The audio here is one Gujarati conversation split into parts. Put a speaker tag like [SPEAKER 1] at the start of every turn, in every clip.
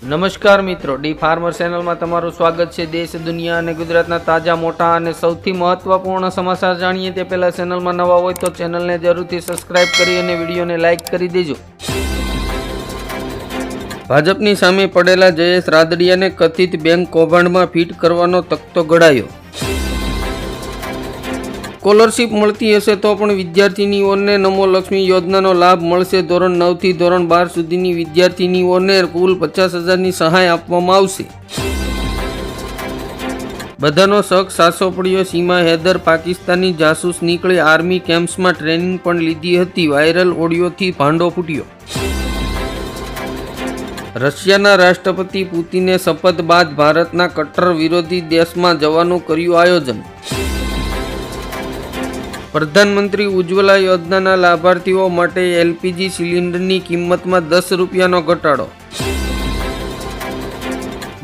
[SPEAKER 1] નમસ્કાર મિત્રો, ડી ફાર્મર ચેનલમાં તમારું સ્વાગત છે. દેશ, દુનિયા અને ગુજરાતના તાજા, મોટા અને સૌથી મહત્વપૂર્ણ સમાચાર જાણીએ તે પહેલા ચેનલમાં નવા હોય તો ચેનલને જરૂરથી સબસ્ક્રાઇબ કરી અને વિડીયોને લાઇક કરી દેજો. ભાજપની સામે પડેલા જયેશ રાદડિયાને કથિત બેંક કૌભાંડમાં ફિટ કરવાનો તખતો ગળાયો સ્કોલરશીપ મળતી હશે તો પણ વિદ્યાર્થિનીઓને નમો લક્ષ્મી યોજનાનો લાભ મળશે. ધોરણ નવથી ધોરણ બાર સુધીની વિદ્યાર્થિનીઓને કુલ પચાસ હજારની સહાય આપવામાં આવશે. બધાનો શક સાસો પડ્યો. સીમા હૈદર પાકિસ્તાની જાસૂસ નીકળી આર્મી કેમ્પ્સમાં ટ્રેનિંગ પણ લીધી હતી. વાયરલ ઓડિયોથી ભાંડો ફૂટ્યો. રશિયાના રાષ્ટ્રપતિ પુતિને શપથ બાદ ભારતના કટ્ટર વિરોધી દેશમાં જવાનું કર્યું આયોજન. પ્રધાનમંત્રી ઉજ્જવલા યોજનાના લાભાર્થીઓ માટે એલપીજી સિલિન્ડરની કિંમતમાં દસ રૂપિયાનો ઘટાડો.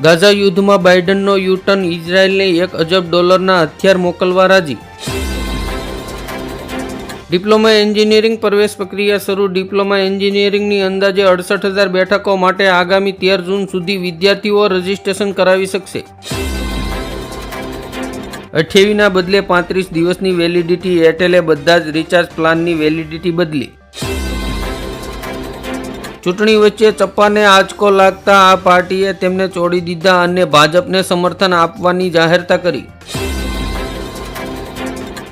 [SPEAKER 1] ગાઝા યુદ્ધમાં બાઇડનનો યુટર્ન ઇઝરાયેલને એક અજબ ડોલરના હથિયાર મોકલવા રાજી. ડિપ્લોમા એન્જિનિયરિંગ પ્રવેશ પ્રક્રિયા શરૂ. ડિપ્લોમા એન્જિનિયરિંગની અંદાજે અડસઠ હજાર બેઠકો માટે આગામી તેર જૂન સુધી વિદ્યાર્થીઓ રજીસ્ટ્રેશન કરાવી શકશે. અઠ્યાવીના બદલે પાંત્રીસ દિવસની વેલિડિટી એરટેલે બધા જ રિચાર્જ પ્લાનની વેલિડિટી બદલી. ચૂંટણી વચ્ચે ચપ્પાને આંચકો લાગતા આ પાર્ટીએ તેમને છોડી દીધા અને ભાજપને સમર્થન આપવાની જાહેરતા કરી.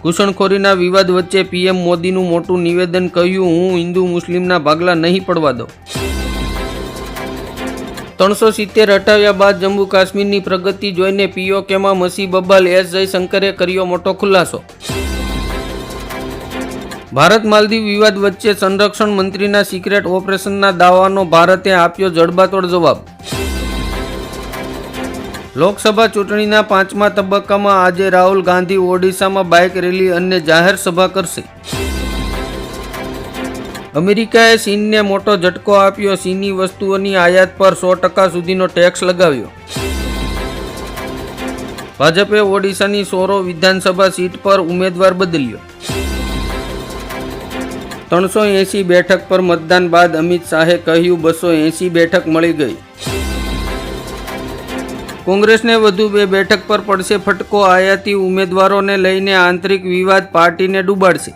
[SPEAKER 1] ઘૂસણખોરીના વિવાદ વચ્ચે પીએમ મોદીનું મોટું નિવેદન કહ્યું, હું હિન્દુ મુસ્લિમના ભાગલા નહીં પડવા દઉં. ત્રણસો સિત્તેર હટાવ્યા બાદ જમ્મુ કાશ્મીરની પ્રગતિ જોઈને પીઓકેમાં મસી બબાલ, એસ જયશંકરે કર્યો મોટો ખુલાસો. ભારત માલદીવ વિવાદ વચ્ચે સંરક્ષણ મંત્રીના સિક્રેટ ઓપરેશનના દાવાનો ભારતે આપ્યો જડબાતોડ જવાબ. લોકસભા ચૂંટણીના પાંચમા તબક્કામાં આજે રાહુલ ગાંધી ઓડિશામાં બાઇક રેલી અને જાહેર સભા કરશે. અમેરિકાએ ચીનને મોટો ઝટકો આપ્યો. ચીની વસ્તુઓની આયાત પર સો ટકા સુધીનો ટેક્સ લગાવ્યો. ભાજપે ઓડિશાની સોરો વિધાનસભા સીટ પર ઉમેદવાર બદલ્યો. ત્રણસો એંસી બેઠક પર મતદાન બાદ અમિત શાહે કહ્યું, બસો એંસી બેઠક મળી ગઈ. કોંગ્રેસને વધુ બે બેઠક પર પડશે ફટકો. આયાતી ઉમેદવારોને લઈને આંતરિક વિવાદ પાર્ટીને ડૂબાડશે.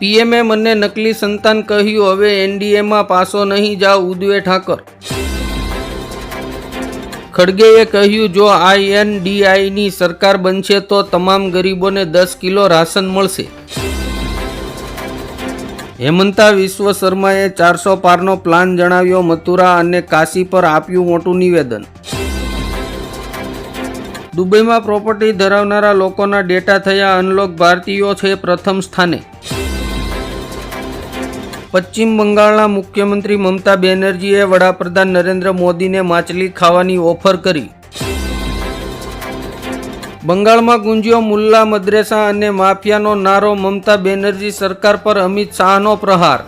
[SPEAKER 1] પીએમએ મને નકલી સંતાન કહ્યું, હવે એનડીએમાં પાસો નહીં જાઓ ઉદવે ઠાકર. ખડગેએ કહ્યું, જો આઈએનડીઆઈની સરકાર બનશે તો તમામ ગરીબોને દસ કિલો રાશન મળશે. હેમંતા વિશ્વ શર્માએ ચારસો પારનો પ્લાન જણાવ્યો, મથુરા અને કાશી પર આપ્યું મોટું નિવેદન. દુબઈમાં પ્રોપર્ટી ધરાવનારા લોકોના ડેટા થયા, અનલોક ભારતીયો છે પ્રથમ સ્થાને. પશ્ચિમ બંગાળના મુખ્યમંત્રી મમતા બેનર્જીએ વડાપ્રધાન નરેન્દ્ર મોદીને માછલી ખાવાની ઓફર કરી. બંગાળમાં ગુંજ્યો મુલ્લા મદ્રેસા અને માફિયાનો નારો મમતા બેનર્જી સરકાર પર અમિત શાહનો પ્રહાર.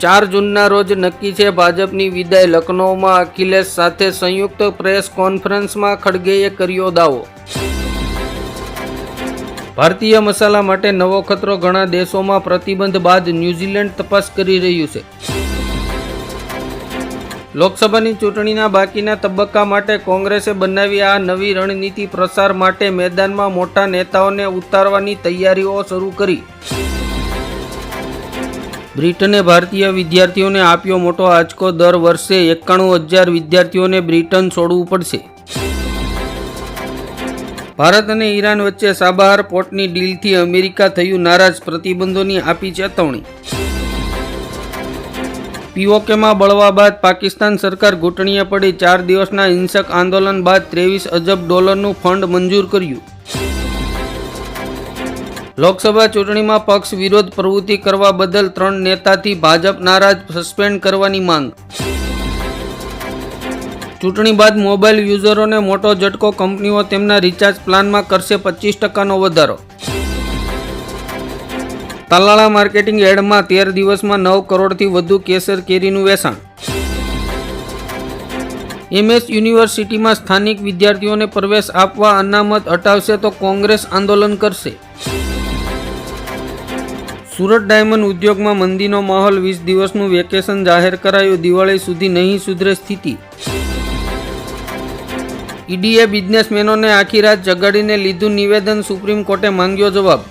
[SPEAKER 1] ચાર જૂનના રોજ નક્કી છે ભાજપની વિદાય, લખનૌમાં અખિલેશ સાથે સંયુક્ત પ્રેસ કોન્ફરન્સમાં ખડગેએ કર્યો દાવો. ભારતીય મસાલા માટે નવો ખતરો ઘણા દેશોમાં પ્રતિબંધ બાદ ન્યૂઝીલેન્ડ તપાસ કરી રહ્યું છે. લોકસભાની ચૂંટણીના બાકીના તબક્કા માટે કોંગ્રેસે બનાવી આ નવી રણનીતિ પ્રસાર માટે મેદાનમાં મોટા નેતાઓને ઉતારવાની તૈયારીઓ શરૂ કરી. બ્રિટને ભારતીય વિદ્યાર્થીઓને આપ્યો મોટો આંચકો દર વર્ષે એકાણું હજાર વિદ્યાર્થીઓને બ્રિટન છોડવું પડશે. ભારત અને ઈરાન વચ્ચે સાબાહાર પોર્ટની ડીલથી અમેરિકા થયું નારાજ પ્રતિબંધોની આપી ચેતવણી પીઓકેમાં બળવા બાદ પાકિસ્તાન સરકાર ઘૂંટણીએ પડી ચાર દિવસના હિંસક આંદોલન બાદ ત્રેવીસ અજબ ડોલરનું ફંડ મંજૂર કર્યું. લોકસભા ચૂંટણીમાં પક્ષ વિરોધ પ્રવૃત્તિ કરવા બદલ ત્રણ નેતાથી ભાજપ નારાજ સસ્પેન્ડ કરવાની માંગ. ચૂંટણી બાદ મોબાઈલ યુઝરોને મોટો ઝટકો, કંપનીઓ તેમના રિચાર્જ પ્લાનમાં કરશે પચીસ ટકાનો વધારો. તાલાળા માર્કેટિંગ એડમાં તેર દિવસમાં નવ કરોડથી વધુ કેસર કેરીનું વેચાણ. એમએસ યુનિવર્સિટીમાં સ્થાનિક વિદ્યાર્થીઓને પ્રવેશ આપવા અનામત હટાવશે તો કોંગ્રેસ આંદોલન કરશે. સુરત ડાયમંડ ઉદ્યોગમાં મંદીનો માહોલ વીસ દિવસનું વેકેશન જાહેર કરાયું, દિવાળી સુધી નહીં સુધરે સ્થિતિ. ઈડીએ બિઝનેસમેનોને આખી રાત જગાડીને લીધું નિવેદન સુપ્રીમ કોર્ટે માંગ્યો જવાબ.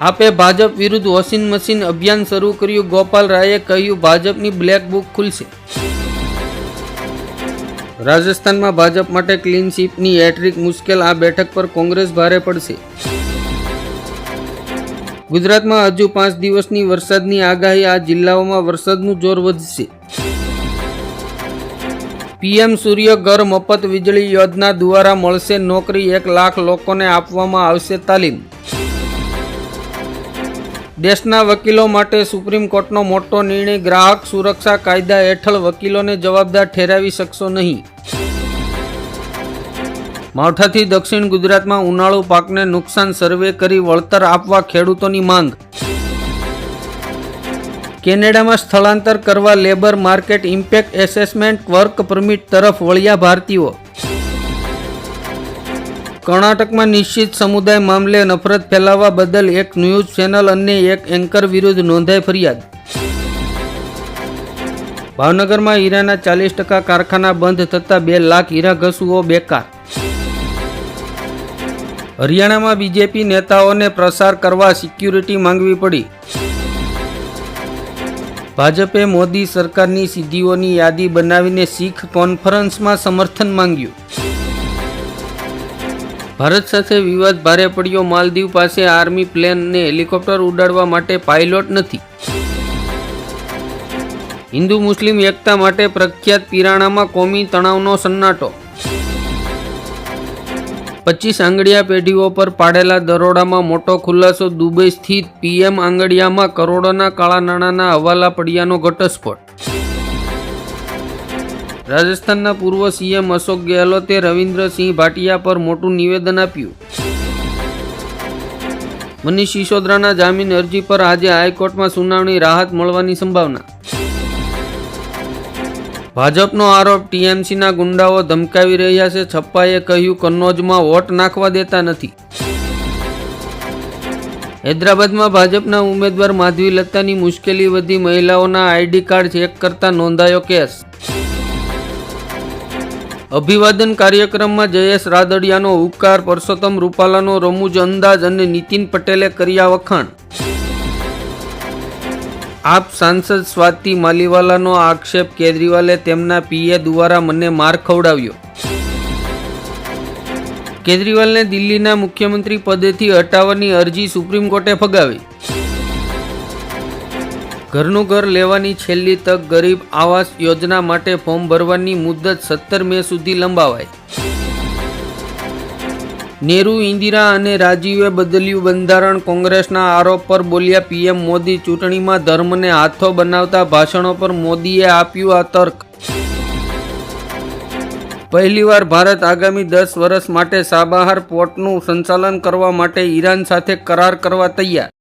[SPEAKER 1] આપે ભાજપ વિરુદ્ધ વોશિંગ મશીન અભિયાન શરૂ કર્યું. ગોપાલ રાયે કહ્યું, ભાજપની બ્લેક બુક ખુલશે. રાજસ્થાનમાં ભાજપ માટે ક્લીન શીપની હેટ્રિક મુશ્કેલ. આ બેઠક પર કોંગ્રેસ ભારે પડશે. ગુજરાતમાં હજુ પાંચ દિવસની વરસાદની આગાહી. આ જિલ્લાઓમાં વરસાદનું જોર વધશે. પીએમ સૂર્ય ઘર મફત વીજળી યોજના દ્વારા મળશે નોકરી એક લાખ લોકોને આપવામાં આવશે તાલીમ. દેશના વકીલો માટે સુપ્રીમ કોર્ટનો મોટો નિર્ણય, ગ્રાહક સુરક્ષા કાયદા હેઠળ વકીલોને જવાબદાર ઠેરાવી શકશો નહીં. માવઠાથી દક્ષિણ ગુજરાતમાં ઉનાળુ પાકને નુકસાન સર્વે કરી વળતર આપવા ખેડૂતોની માંગ. કેનેડામાં સ્થળાંતર કરવા labour market impact assessment work permit તરફ વળ્યા ભારતીયો. કર્ણાટકમાં નિશ્ચિત સમુદાય મામલે નફરત ફેલાવવા બદલ એક ન્યૂઝ ચેનલ અને એક એન્કર વિરુદ્ધ નોંધાઈ ફરિયાદ. ભાવનગરમાં હીરાના ચાલીસ ટકા કારખાના બંધ થતાં બે લાખ હીરા ઘસુઓ બેકાર. હરિયાણામાં બીજેપી નેતાઓને પ્રસાર કરવા સિક્યુરિટી માંગવી પડી. ભાજપે મોદી સરકારની સિદ્ધિઓની યાદી બનાવીને શીખ કોન્ફરન્સમાં સમર્થન માંગ્યું. ભારત સાથે વિવાદ ભારે પડ્યો. માલદીવ પાસે આર્મી પ્લેનને હેલિકોપ્ટર ઉડાડવા માટે પાયલોટ નથી. હિન્દુ મુસ્લિમ એકતા માટે પ્રખ્યાત પિરાણામાં કોમી તણાવનો સન્નાટો પચીસ આંગડિયા પેઢીઓ પર પાડેલા દરોડામાં મોટો ખુલાસો દુબઈ સ્થિત પીએમ આંગડિયામાં કરોડોના કાળા નાણાંના હવાલા પડ્યાનો ઘટસ્ફોટ. રાજસ્થાનના પૂર્વ સીએમ અશોક ગેહલોતે રવિન્દ્રસિંહ ભાટિયા પર મોટું નિવેદન આપ્યું. મનીષ સિસોદરાના જામીન અરજી પર આજે હાઈકોર્ટમાં સુનાવણી રાહત મળવાની સંભાવના. ભાજપનો આરોપ ટીએમસીના ગુંડાઓ ધમકાવી રહ્યા છે. છપ્પાએ કહ્યું, કન્નોજમાં વોટ નાખવા દેતા નથી. હૈદરાબાદમાં ભાજપના ઉમેદવાર માધવી લતાની મુશ્કેલી વધી. મહિલાઓના આઈડી કાર્ડ ચેક કરતા નોંધાયો કેસ. અભિવાદન કાર્યક્રમમાં જયેશ રાદડિયાનો હુકાર પરસોત્તમ રૂપાલાનો રમૂજ અંદાજ અને નીતિન પટેલે કર્યા વખાણ. આપ સાંસદ સ્વાતિ માલીવાલાનો આક્ષેપ કેજરીવાલે તેમના પીએ દ્વારા મને માર ખવડાવ્યો. કેજરીવાલને દિલ્હીના મુખ્યમંત્રી પદેથી હટાવવાની અરજી સુપ્રીમ કોર્ટે ફગાવી. ઘરનું ઘર લેવાની છેલ્લી તક ગરીબ આવાસ યોજના માટે ફોર્મ ભરવાની મુદત સત્તર મે સુધી લંબાવાઈ. નેહરુ, ઇન્દિરા અને રાજીવે બદલ્યું બંધારણ. કોંગ્રેસના આરોપ પર બોલ્યા પીએમ મોદી, ચૂંટણીમાં ધર્મને હાથો બનાવતા ભાષણો પર મોદીએ આપ્યું આ તર્ક પહેલીવાર ભારત આગામી દસ વર્ષ માટે સાબાહાર પોર્ટનું સંચાલન કરવા માટે ઈરાન સાથે કરાર કરવા તૈયાર.